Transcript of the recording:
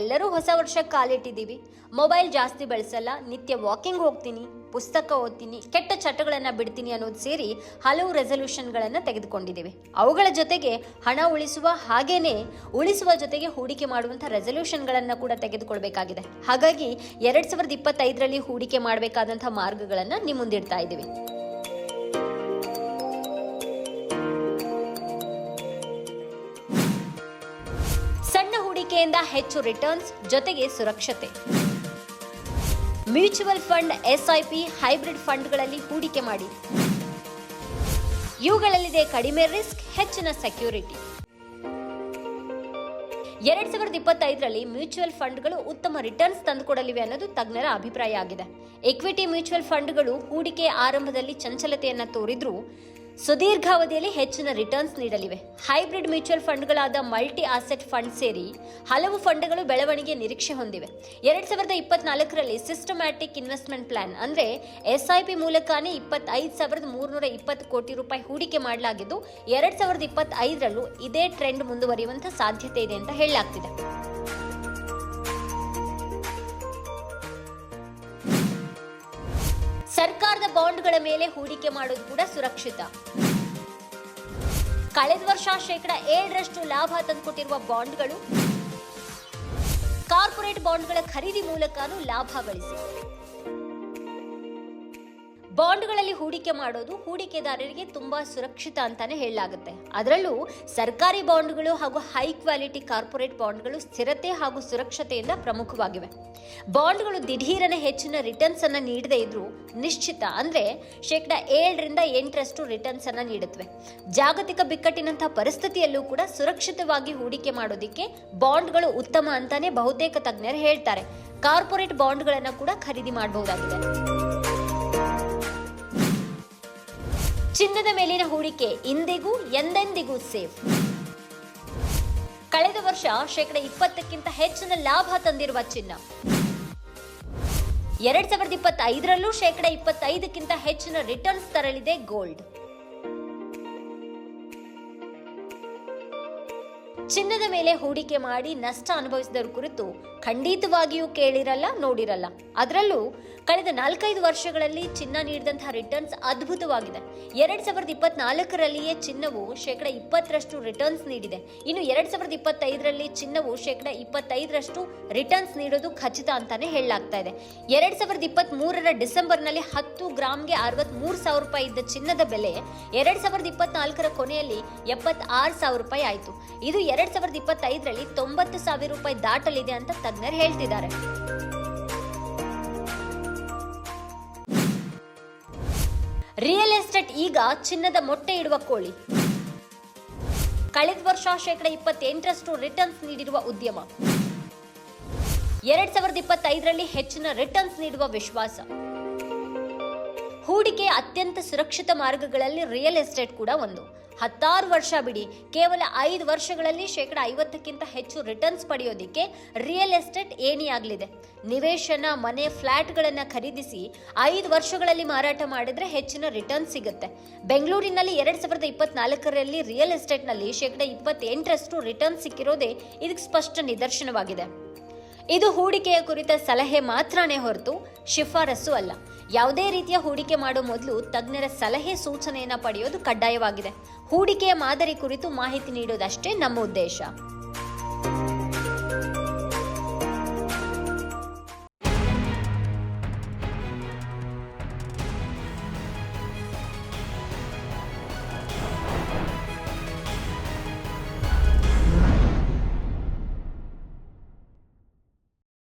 ಎಲ್ಲರೂ ಹೊಸ ವರ್ಷಕ್ಕೆ ಕಾಲಿಟ್ಟಿದ್ದೀವಿ. ಮೊಬೈಲ್ ಜಾಸ್ತಿ ಬಳಸಲ್ಲ, ನಿತ್ಯ ವಾಕಿಂಗ್ ಹೋಗ್ತೀನಿ, ಪುಸ್ತಕ ಓದ್ತೀನಿ, ಕೆಟ್ಟ ಚಟಗಳನ್ನು ಬಿಡ್ತೀನಿ ಅನ್ನೋದು ಸೇರಿ ಹಲವು ರೆಸಲ್ಯೂಷನ್ಗಳನ್ನು ತೆಗೆದುಕೊಂಡಿದ್ದೀವಿ. ಅವುಗಳ ಜೊತೆಗೆ ಹಣ ಉಳಿಸುವ ಹಾಗೇನೆ ಉಳಿಸುವ ಜೊತೆಗೆ ಹೂಡಿಕೆ ಮಾಡುವಂಥ ರೆಸಲ್ಯೂಷನ್ಗಳನ್ನು ಕೂಡ ತೆಗೆದುಕೊಳ್ಬೇಕಾಗಿದೆ. ಹಾಗಾಗಿ ಎರಡು ಸಾವಿರದ ಇಪ್ಪತ್ತೈದರಲ್ಲಿ ಹೂಡಿಕೆ ಮಾಡಬೇಕಾದಂಥ ಮಾರ್ಗಗಳನ್ನು ನಿಮ್ಮ ಮುಂದಿಡ್ತಾ ಇದ್ದೀವಿ. ಹೂಡಿಕೆಯಿಂದ ಹೆಚ್ಚು ರಿಟರ್ನ್ಸ್ ಜೊತೆಗೆ ಸುರಕ್ಷತೆ. ಮ್ಯೂಚುವಲ್ ಫಂಡ್ ಎಸ್ಐಪಿ ಹೈಬ್ರಿಡ್ ಫಂಡ್ಗಳಲ್ಲಿ ಹೂಡಿಕೆ ಮಾಡಿ. ಇವುಗಳಲ್ಲಿದೆ ಕಡಿಮೆ ರಿಸ್ಕ್, ಹೆಚ್ಚಿನ ಸೆಕ್ಯೂರಿಟಿ. ಎರಡ್ ಸಾವಿರದ ಇಪ್ಪತ್ತೈದರಲ್ಲಿ ಮ್ಯೂಚುವಲ್ ಫಂಡ್ಗಳು ಉತ್ತಮ ರಿಟರ್ನ್ಸ್ ತಂದುಕೊಡಲಿವೆ ಅನ್ನೋದು ತಜ್ಞರ ಅಭಿಪ್ರಾಯ ಆಗಿದೆ. ಇಕ್ವಿಟಿ ಮ್ಯೂಚುವಲ್ ಫಂಡ್ಗಳು ಹೂಡಿಕೆ ಆರಂಭದಲ್ಲಿ ಚಂಚಲತೆಯನ್ನು ತೋರಿದ್ರೂ ಸುದೀರ್ಘಾವಧಿಯಲ್ಲಿ ಹೆಚ್ಚಿನ ರಿಟರ್ನ್ಸ್ ನೀಡಲಿವೆ. ಹೈಬ್ರಿಡ್ ಮ್ಯೂಚುವಲ್ ಫಂಡ್ಗಳಾದ ಮಲ್ಟಿ ಆಸೆಟ್ ಫಂಡ್ ಸೇರಿ ಹಲವು ಫಂಡ್ಗಳು ಬೆಳವಣಿಗೆ ನಿರೀಕ್ಷೆ ಹೊಂದಿವೆ. ಎರಡ್ ಸಾವಿರದ ಇಪ್ಪತ್ನಾಲ್ಕರಲ್ಲಿ ಸಿಸ್ಟಮ್ಯಾಟಿಕ್ ಇನ್ವೆಸ್ಟ್ಮೆಂಟ್ ಪ್ಲಾನ್ ಅಂದ್ರೆ ಎಸ್ಐಪಿ ಮೂಲಕನೇ ಇಪ್ಪತ್ತೈದು ಸಾವಿರದ ಮೂರುನೂರ ಇಪ್ಪತ್ತು ಕೋಟಿ ರೂಪಾಯಿ ಹೂಡಿಕೆ ಮಾಡಲಾಗಿದ್ದು, ಎರಡ್ ಸಾವಿರದ ಇಪ್ಪತ್ತೈದರಲ್ಲೂ ಇದೇ ಟ್ರೆಂಡ್ ಮುಂದುವರಿಯುವಂತ ಸಾಧ್ಯತೆ ಇದೆ ಅಂತ ಹೇಳಲಾಗ್ತಿದೆ. ಸರ್ಕಾರದ ಬಾಂಡ್ಗಳ ಮೇಲೆ ಹೂಡಿಕೆ ಮಾಡೋದು ಕೂಡ ಸುರಕ್ಷಿತ. ಕಳೆದ ವರ್ಷ ಶೇಕಡ ಏಳರಷ್ಟು ಲಾಭ ತಂದುಕೊಟ್ಟಿರುವ ಬಾಂಡ್ಗಳು ಕಾರ್ಪೊರೇಟ್ ಬಾಂಡ್ಗಳ ಖರೀದಿ ಮೂಲಕನೂ ಲಾಭ ಗಳಿಸಿ ಬಾಂಡ್ಗಳಲ್ಲಿ ಹೂಡಿಕೆ ಮಾಡೋದು ಹೂಡಿಕೆದಾರರಿಗೆ ತುಂಬಾ ಸುರಕ್ಷಿತ ಅಂತಾನೆ ಹೇಳಲಾಗುತ್ತೆ. ಅದರಲ್ಲೂ ಸರ್ಕಾರಿ ಬಾಂಡ್ಗಳು ಹಾಗೂ ಹೈ ಕ್ವಾಲಿಟಿ ಕಾರ್ಪೊರೇಟ್ ಬಾಂಡ್ಗಳು ಸ್ಥಿರತೆ ಹಾಗೂ ಸುರಕ್ಷತೆಯಿಂದ ಪ್ರಮುಖವಾಗಿವೆ. ಬಾಂಡ್ಗಳು ದಿಢೀರನೆ ಹೆಚ್ಚಿನ ರಿಟರ್ನ್ಸ್ ಅನ್ನ ನೀಡದೇ ಇದ್ರೂ ನಿಶ್ಚಿತ ಅಂದ್ರೆ ಶೇಕಡ ಏಳರಿಂದ ಎಂಟರಷ್ಟು ರಿಟರ್ನ್ಸ್ ಅನ್ನ ನೀಡುತ್ತವೆ. ಜಾಗತಿಕ ಬಿಕ್ಕಟ್ಟಿನಂತಹ ಪರಿಸ್ಥಿತಿಯಲ್ಲೂ ಕೂಡ ಸುರಕ್ಷಿತವಾಗಿ ಹೂಡಿಕೆ ಮಾಡೋದಿಕ್ಕೆ ಬಾಂಡ್ಗಳು ಉತ್ತಮ ಅಂತಾನೆ ಬಹುತೇಕ ತಜ್ಞರು ಹೇಳ್ತಾರೆ. ಕಾರ್ಪೊರೇಟ್ ಬಾಂಡ್ಗಳನ್ನು ಕೂಡ ಖರೀದಿ ಮಾಡಬಹುದಾಗಿದೆ. ಚಿನ್ನದ ಮೇಲಿನ ಹೂಡಿಕೆ ಇಂದಿಗೂ ಎಂದೆಂದಿಗೂ ಸೇಫ್. ಕಳೆದ ವರ್ಷ ಶೇಕಡ ಇಪ್ಪತ್ತಕ್ಕಿಂತ ಹೆಚ್ಚಿನ ಲಾಭ ತಂದಿರುವ ಚಿನ್ನ. ಎರಡ್ ಸಾವಿರದ ಇಪ್ಪತ್ತೈದರಲ್ಲೂ ಶೇಕಡ ಇಪ್ಪತ್ತೈದಕ್ಕಿಂತ ಹೆಚ್ಚಿನ ರಿಟರ್ನ್ಸ್ ತರಲಿದೆ ಗೋಲ್ಡ್ ಚಿನ್ನದ ಮೇಲೆ ಹೂಡಿಕೆ ಮಾಡಿ ನಷ್ಟ ಅನುಭವಿಸಿದವರ ಕುರಿತು ಖಂಡಿತವಾಗಿಯೂ ಕೇಳಿರಲ್ಲ, ನೋಡಿರಲ್ಲ. ಅದರಲ್ಲೂ ಕಳೆದ ನಾಲ್ಕೈದು ವರ್ಷಗಳಲ್ಲಿ ಚಿನ್ನ ನೀಡಿದಂತಹ ರಿಟರ್ನ್ಸ್ ಅದ್ಭುತವಾಗಿದೆ. ಎರಡ್ ಸಾವಿರದ ಇಪ್ಪತ್ನಾಲ್ಕರಲ್ಲಿಯೇ ಚಿನ್ನವು ಶೇಕಡ ಇಪ್ಪತ್ತರಷ್ಟು ರಿಟರ್ನ್ಸ್ ನೀಡಿದೆ. ಇನ್ನು ಎರಡ್ ಸಾವಿರದ ಇಪ್ಪತ್ತೈದರಲ್ಲಿ ಚಿನ್ನವು ಶೇಕಡ ಇಪ್ಪತ್ತೈದರಷ್ಟು ರಿಟರ್ನ್ಸ್ ನೀಡೋದು ಖಚಿತ ಅಂತಾನೆ ಹೇಳಲಾಗ್ತಾ ಇದೆ. ಎರಡ್ ಸಾವಿರದ ಇಪ್ಪತ್ತ್ ಮೂರರ ಡಿಸೆಂಬರ್ನಲ್ಲಿ ಹತ್ತು ಗ್ರಾಮ್ಗೆ ಅರವತ್ಮೂರು ಸಾವಿರ ರೂಪಾಯಿ ಇದ್ದ ಚಿನ್ನದ ಬೆಲೆ ಎರಡ್ ಸಾವಿರದ ಇಪ್ಪತ್ನಾಲ್ಕರ ಕೊನೆಯಲ್ಲಿ ಎಪ್ಪತ್ತಾರು ಸಾವಿರ ರೂಪಾಯಿ ಆಯಿತು. ಇದು ಎರಡ್ ಸಾವಿರದ ಇಪ್ಪತ್ತೈದರಲ್ಲಿ ತೊಂಬತ್ತು ಸಾವಿರ ರೂಪಾಯಿ ದಾಟಲಿದೆ ಅಂತ ತಜ್ಞರು ಹೇಳ್ತಿದ್ದಾರೆ. ರಿಯಲ್ ಎಸ್ಟೇಟ್ ಈಗ ಚಿನ್ನದ ಮೊಟ್ಟೆ ಇಡುವ ಕೋಳಿ. ಕಳೆದ ವರ್ಷ ಶೇಕಡ ಇಪ್ಪತ್ತೆಂಟರಷ್ಟು ರಿಟರ್ನ್ಸ್ ನೀಡಿರುವ ಉದ್ಯಮ. ಎರಡ್ ಸಾವಿರದ ಇಪ್ಪತ್ತೈದರಲ್ಲಿ ಹೆಚ್ಚಿನ ರಿಟರ್ನ್ಸ್ ನೀಡುವ ವಿಶ್ವಾಸ. ಹೂಡಿಕೆ ಅತ್ಯಂತ ಸುರಕ್ಷಿತ ಮಾರ್ಗಗಳಲ್ಲಿ ರಿಯಲ್ ಎಸ್ಟೇಟ್ ಕೂಡ ಒಂದು. ಹತ್ತಾರು ವರ್ಷ ಬಿಡಿ. ಕೇವಲ ಐದು ವರ್ಷಗಳಲ್ಲಿ ಶೇಕಡ ಐವತ್ತಕ್ಕಿಂತ ಹೆಚ್ಚು ರಿಟರ್ನ್ಸ್ ಪಡೆಯೋದಿಕ್ಕೆ ರಿಯಲ್ ಎಸ್ಟೇಟ್ ಏಣಿಯಾಗಲಿದೆ ನಿವೇಶನ, ಮನೆ, ಫ್ಲಾಟ್ಗಳನ್ನು ಖರೀದಿಸಿ ಐದು ವರ್ಷಗಳಲ್ಲಿ ಮಾರಾಟ ಮಾಡಿದ್ರೆ ಹೆಚ್ಚಿನ ರಿಟರ್ನ್ ಸಿಗುತ್ತೆ. ಬೆಂಗಳೂರಿನಲ್ಲಿ ಎರಡ್ ಸಾವಿರದ ಇಪ್ಪತ್ನಾಲ್ಕರಲ್ಲಿ ರಿಯಲ್ ಎಸ್ಟೇಟ್ನಲ್ಲಿ ಶೇಕಡ ಇಪ್ಪತ್ತೆಂಟರಷ್ಟು ರಿಟರ್ನ್ ಸಿಕ್ಕಿರೋದೇ ಇದಕ್ಕೆ ಸ್ಪಷ್ಟ ನಿದರ್ಶನವಾಗಿದೆ. ಇದು ಹೂಡಿಕೆಯ ಕುರಿತ ಸಲಹೆ ಮಾತ್ರನೇ ಹೊರತು ಶಿಫಾರಸು ಅಲ್ಲ. ಯಾವುದೇ ರೀತಿಯ ಹೂಡಿಕೆ ಮಾಡೋ ಮೊದಲು ತಜ್ಞರ ಸಲಹೆ ಸೂಚನೆಯನ್ನು ಪಡೆಯೋದು ಕಡ್ಡಾಯವಾಗಿದೆ. ಹೂಡಿಕೆಯ ಮಾದರಿ ಕುರಿತು ಮಾಹಿತಿ ನೀಡೋದಷ್ಟೇ ನಮ್ಮ ಉದ್ದೇಶ.